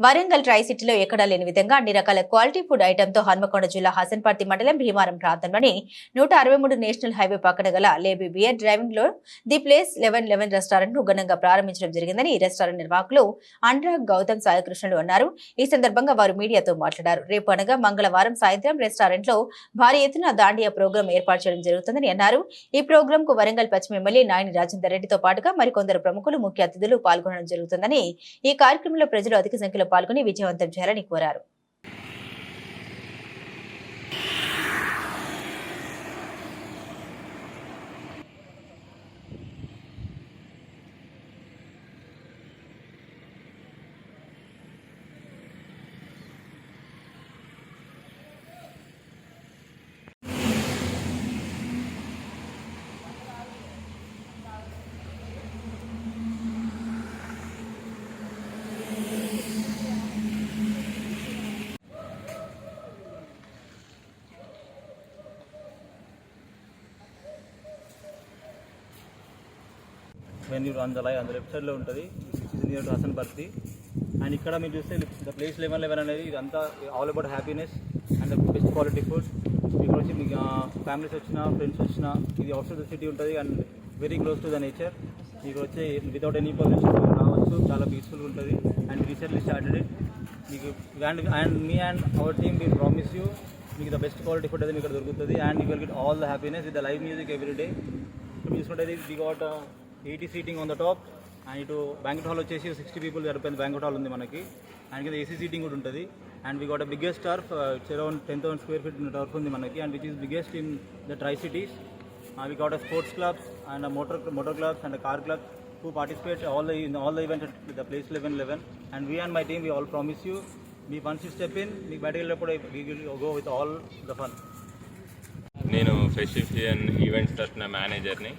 Warangal try సిటీలో ఎక్కడా లేని విధంగా అన్ని రకాల క్వాలిటీ ఫుడ్ ఐటమ్తో హన్మకొండ జిల్లా హసన్పర్తి మండలం భీమారం ప్రాంతంలోని నూట అరవై మూడు నేషనల్ హైవే పక్కన గల లేబీ బియర్ డ్రైవింగ్లో ది ప్లేస్ లెవెన్ లెవెన్ రెస్టారెంట్ను ఘనంగా ప్రారంభించడం జరిగిందని ఈ రెస్టారెంట్ నిర్వాహకులు అనురాగ్ గౌతమ్ సాయికృష్ణుడు అన్నారు. ఈ సందర్భంగా వారు మీడియాతో మాట్లాడారు. రేపు అనగా మంగళవారం సాయంత్రం రెస్టారెంట్లో భారీ ఎత్తున దాండియా ప్రోగ్రాం ఏర్పాటు చేయడం జరుగుతుందని అన్నారు. ఈ ప్రోగ్రాం కు వరంగల్ పశ్చిమ ఎమ్మెల్యే నాయని రాజేందర్ రెడ్డితో పాటుగా మరికొందరు ప్రముఖులు ముఖ్య అతిథులు పాల్గొనడం జరుగుతుందని ఈ కార్యక్రమంలో ప్రజలు అధిక సంఖ్యలో పాల్గొని విజయవంతం చేయాలని కోరారు. వెన్యూ అందులో అందులో లెఫ్ట్ సైడ్లో ఉంటుంది. సీనియర్ హాసన్ నియర్ అండ్ ఇక్కడ మీరు చూస్తే ద ప్లేస్ లెవెన్ లెవెన్ అనేది ఇదంతా all about happiness and best quality food ఇక్కడ వచ్చి మీకు ఫ్యామిలీస్ వచ్చిన ఫ్రెండ్స్ వచ్చినా ఇది అవుట్ ద సిటీ ఉంటుంది and very close to the nature మీకు వచ్చి వితౌట్ ఎనీ పొల్యూషన్ రావచ్చు చాలా పీస్ఫుల్గా ఉంటుంది. అండ్ రీసెంట్లీ స్టార్టెడ్ మీకు and and me and our team me promise you మీకు ద బెస్ట్ క్వాలిటీ ఫుడ్ అనేది ఇక్కడ దొరుకుతుంది. And you will get all the happiness with the live music every day చూసుకుంటే వి గాట్ ఎయిటీ సీటింగ్ ఉంది the top and ఇటు banquet hall వచ్చేసి sixty people సరిపోయింది banquet hall ఉంది మనకి. అండ్ కింద ఏసీ సీటింగ్ కూడా ఉంటుంది. And we got a biggest turf it's around ten thousand square feet turf ఉంది మనకి. And which is biggest in the tri cities we got a sports clubs and motor motor clubs and car clubs who participate all the in all the events at the place 11 11 and we and my team we all promise you we once you step in మీకు బయటకు వెళ్ళినప్పుడు we will go with all నేను ఫెస్టివియన్ events తరఫున మేనేజర్ని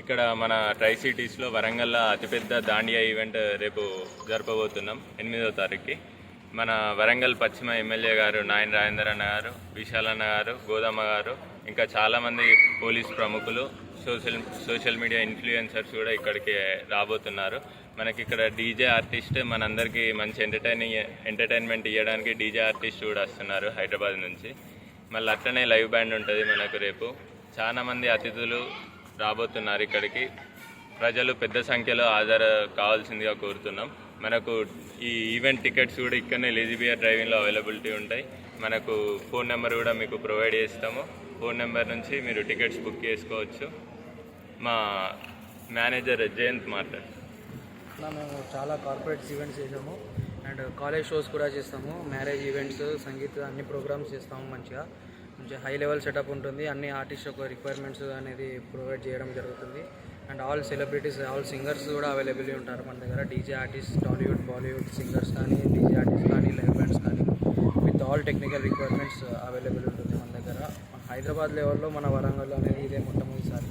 ఇక్కడ మన try సిటీస్లో వరంగల్లో అతిపెద్ద దాండియా ఈవెంట్ రేపు జరపబోతున్నాం ఎనిమిదో తారీఖుకి. మన వరంగల్ పశ్చిమ ఎమ్మెల్యే గారు నాయన రాజేందర్ అన్న గారు విశాలన్న గారు గోదమ్మ గారు ఇంకా చాలామంది పోలీస్ ప్రముఖులు సోషల్ సోషల్ మీడియా ఇన్ఫ్లుయెన్సర్స్ కూడా ఇక్కడికి రాబోతున్నారు. మనకి ఇక్కడ డీజే ఆర్టిస్ట్ మనందరికీ మంచి ఎంటర్టైనింగ్ ఎంటర్టైన్మెంట్ ఇవ్వడానికి డీజే ఆర్టిస్ట్ కూడా వస్తున్నారు హైదరాబాద్ నుంచి. మళ్ళీ అట్లనే లైవ్ బ్యాండ్ ఉంటుంది మనకు రేపు. చాలామంది అతిథులు రాబోతున్నారు ఇక్కడికి. ప్రజలు పెద్ద సంఖ్యలో హాజరు కావాల్సిందిగా కోరుతున్నాం. మనకు ఈ ఈవెంట్ టికెట్స్ కూడా ఇక్కడనే లేజీబియర్ డ్రైవింగ్లో అవైలబిలిటీ ఉంటాయి. మనకు ఫోన్ నెంబర్ కూడా మీకు ప్రొవైడ్ చేస్తాము. ఫోన్ నెంబర్ నుంచి మీరు టికెట్స్ బుక్ చేసుకోవచ్చు. మా మేనేజర్ జయంత్ మాట్లాడు. మేము చాలా కార్పొరేట్స్ ఈవెంట్స్ చేసాము అండ్ కాలేజ్ షోస్ కూడా చేస్తాము. మ్యారేజ్ ఈవెంట్స్ సంగీత అన్ని ప్రోగ్రామ్స్ చేస్తాము మంచిగా. మంచిగా హై లెవెల్ సెటప్ ఉంటుంది. అన్ని ఆర్టిస్ట్ యొక్క రిక్వైర్మెంట్స్ అనేది ప్రొవైడ్ చేయడం జరుగుతుంది. And all celebrities all singers కూడా అవైలబుల్ ఉంటారు మన దగ్గర. DJ artist Tollywood Bollywood singers కానీ డీజే ఆర్టిస్ట్ కానీ లైవ్ బ్యాండ్స్ కానీ with all technical requirements available ఉంటుంది మన దగ్గర. మన హైదరాబాద్ లెవెల్లో మన వరంగల్ అనేది ఇదే మొట్టమొదటిసారి.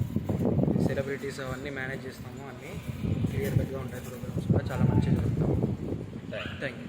సెలబ్రిటీస్ అవన్నీ మేనేజ్ చేస్తాము. అన్నీ క్లియర్ కట్గా ఉంటాయి. ప్రోగ్రామ్స్ కూడా చాలా మంచిగా జరుగుతాము థ్యాంక్ యూ